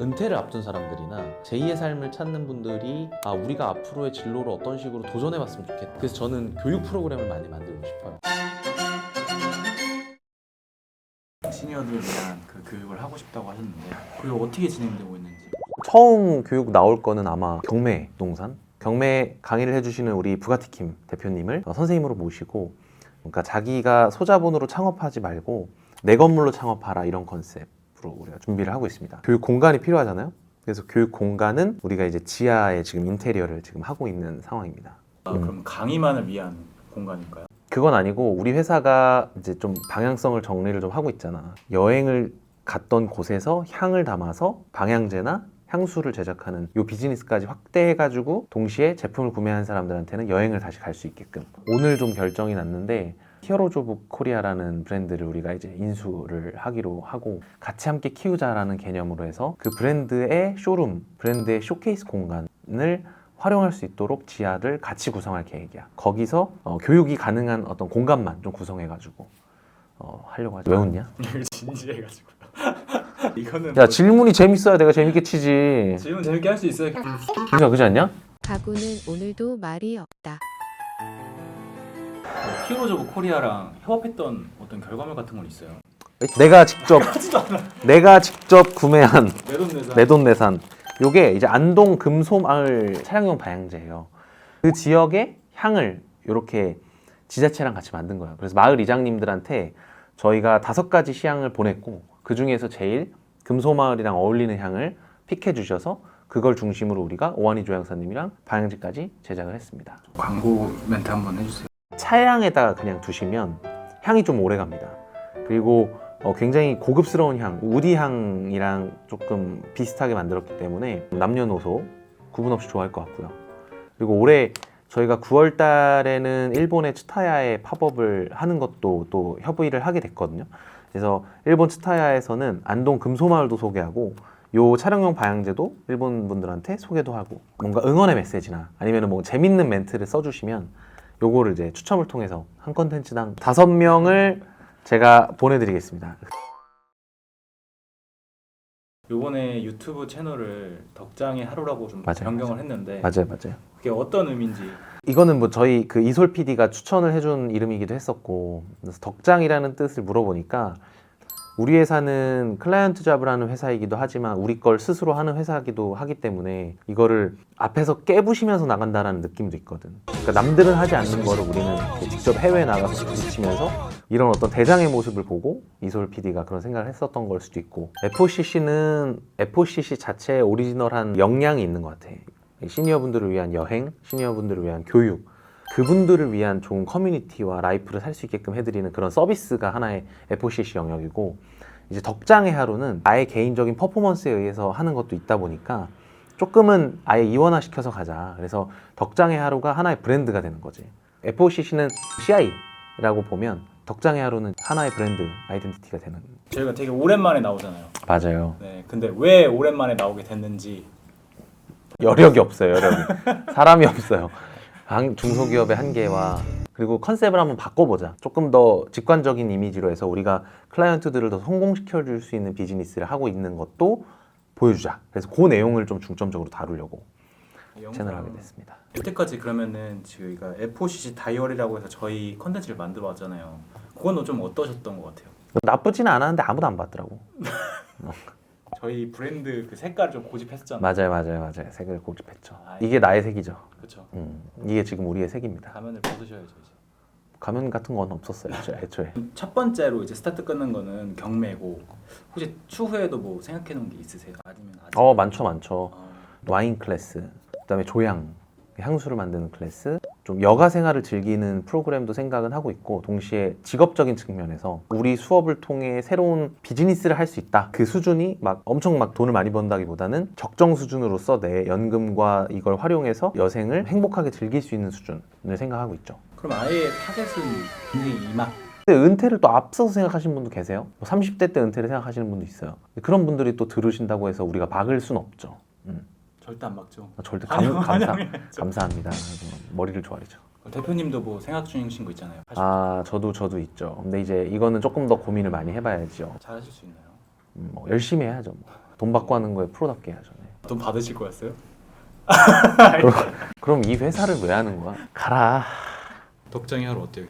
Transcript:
은퇴를 앞둔 사람들이나 제2의 삶을 찾는 분들이 아 우리가 앞으로의 진로를 어떤 식으로 도전해봤으면 좋겠다. 그래서 저는 교육 프로그램을 많이 만들고 싶어요. 시니어들을 위한 그 교육을 하고 싶다고 하셨는데 그게 어떻게 진행되고 있는지 처음 교육 나올 거는 아마 경매 농산 경매 강의를 해주시는 우리 부가티킴 대표님을 어, 선생님으로 모시고 그러니까 자기가 소자본으로 창업하지 말고 내 건물로 창업하라 이런 컨셉 으로 우리가 준비를 하고 있습니다. 교육 공간이 필요하잖아요. 그래서 교육 공간은 우리가 이제 지하에 지금 인테리어를 지금 하고 있는 상황입니다. 아, 음. 그럼 강의만을 위한 공간일까요? 그건 아니고 우리 회사가 이제 좀 방향성을 정리를 좀 하고 있잖아. 여행을 갔던 곳에서 향을 담아서 방향제나 향수를 제작하는 이 비즈니스까지 확대해가지고 동시에 제품을 구매한 사람들한테는 여행을 다시 갈 수 있게끔 오늘 좀 결정이 났는데 히어로즈 오브 코리아라는 브랜드를 우리가 이제 인수를 하기로 하고 같이 함께 키우자라는 개념으로 해서 그 브랜드의 쇼룸, 브랜드의 쇼케이스 공간을 활용할 수 있도록 지하를 같이 구성할 계획이야. 거기서 어, 교육이 가능한 어떤 공간만 좀 구성해가지고 어, 하려고 하죠. 왜 웃냐? 진지해가지고 이거는 야 질문이 재밌어야 내가 재밌게 치지. 질문 재밌게 할 수 있어요. 그러니까 그지 않냐? 가구는 오늘도 말이 없다. 히어로즈 오브 코리아랑 협업했던 어떤 결과물 같은 건 있어요. 내가 직접. 내가 직접 구매한 내돈내산. 내돈내산. 요게 이제 안동 금소마을 차량용 방향제예요. 그 지역의 향을 이렇게 지자체랑 같이 만든 거예요. 그래서 마을 이장님들한테 저희가 다섯 가지 시향을 보냈고 그 중에서 제일 금소마을이랑 어울리는 향을 픽해 주셔서 그걸 중심으로 우리가 오한이 조향사님이랑 방향제까지 제작을 했습니다. 광고 멘트 한번 해주세요. 차량에다가 그냥 두시면 향이 좀 오래 갑니다. 그리고 어, 굉장히 고급스러운 향, 우디 향이랑 조금 비슷하게 만들었기 때문에 남녀노소 구분 없이 좋아할 것 같고요. 그리고 올해 저희가 9월 달에는 일본의 츠타야에 팝업을 하는 것도 또 협의를 하게 됐거든요. 그래서 일본 츠타야에서는 안동 금소마을도 소개하고 요 촬영용 방향제도 일본 분들한테 소개도 하고 뭔가 응원의 메시지나 아니면 뭐 재밌는 멘트를 써주시면 요거를 이제 추첨을 통해서 한 컨텐츠당 다섯 명을 제가 보내드리겠습니다. 요번에 유튜브 채널을 덕장의 하루라고 좀 맞아요, 변경을 했는데 맞아요, 맞아요. 그게 어떤 의미인지 이거는 뭐 저희 그 이솔 PD가 추천을 해준 이름이기도 했었고 그래서 덕장이라는 뜻을 물어보니까 우리 회사는 클라이언트 잡을 하는 회사이기도 하지만 우리 걸 스스로 하는 회사이기도 하기 때문에 이거를 앞에서 깨부시면서 나간다라는 느낌도 있거든. 그러니까 남들은 하지 않는 거를 우리는 직접 해외에 나가서 부딪히면서 이런 어떤 대장의 모습을 보고 이솔 PD가 그런 생각을 했었던 걸 수도 있고 FOCC는 FOCC 자체에 오리지널한 역량이 있는 것 같아. 시니어분들을 위한 여행, 시니어분들을 위한 교육, 그분들을 위한 좋은 커뮤니티와 라이프를 살 수 있게끔 해드리는 그런 서비스가 하나의 FOCC 영역이고 이제 덕장의 하루는 나의 개인적인 퍼포먼스에 의해서 하는 것도 있다 보니까 조금은 아예 이원화 시켜서 가자. 그래서 덕장의 하루가 하나의 브랜드가 되는 거지. FOCC는 CI라고 보면 덕장의 하루는 하나의 브랜드 아이덴티티가 되는. 저희가 되게 오랜만에 나오잖아요. 맞아요. 네, 근데 왜 오랜만에 나오게 됐는지 여력이 없어요. 여력이. 사람이 없어요. 방- 중소기업의 한계와 그리고 컨셉을 한번 바꿔보자. 조금 더 직관적인 이미지로 해서 우리가 클라이언트들을 더 성공시켜 줄 수 있는 비즈니스를 하고 있는 것도 보여주자. 그래서 그 내용을 좀 중점적으로 다루려고 채널 하게 됐습니다. 여태까지 그러면은 저희가 FOCC 다이어리라고 해서 저희 컨텐츠를 만들어 왔잖아요. 그건 좀 어떠셨던 것 같아요? 나쁘지는 않았는데 아무도 안 봤더라고. 저희 브랜드 그 색깔을 좀 고집했었잖아요. 맞아요, 맞아요, 맞아요. 색을 고집했죠. 아, 이게 나의 색이죠. 그렇죠. 음, 이게 지금 우리의 색입니다. 가면을 벗으셔야죠 이제. 가면 같은 건 없었어요, 애초에. 애초에. 첫 번째로 이제 스타트 끊는 거는 경매고 혹시 추후에도 뭐 생각해 놓은 게 있으세요? 아니면 아직? 어, 많죠, 많죠. 어, 와인 클래스, 그다음에 조향, 향수를 만드는 클래스, 좀 여가 생활을 즐기는 프로그램도 생각은 하고 있고 동시에 직업적인 측면에서 우리 수업을 통해 새로운 비즈니스를 할 수 있다. 그 수준이 막 엄청 막 돈을 많이 번다기보다는 적정 수준으로서 내 연금과 이걸 활용해서 여생을 행복하게 즐길 수 있는 수준을 생각하고 있죠. 그럼 아예 타겟은 굉장히 이막 근데 은퇴를 또 앞서서 생각하시는 분도 계세요. 뭐 30대 때 은퇴를 생각하시는 분도 있어요. 그런 분들이 또 들으신다고 해서 우리가 막을 순 없죠. 음. 절대 안 막죠. 절대 환영, 감, 감사, 환영해야죠. 감사합니다. 머리를 좋아리죠. 대표님도 뭐 생각 중이신 거 있잖아요. 하실 아 저도 저도 있죠. 근데 이제 이거는 조금 더 고민을 많이 해봐야죠. 잘 하실 수 있나요? 음, 뭐 열심히 해야죠. 뭐. 돈 받고 하는 거에 프로답게 해야죠. 네. 돈 받으실 거였어요? 그럼 이 회사를 왜 하는 거야? 가라. 덕장이 하루 어때요?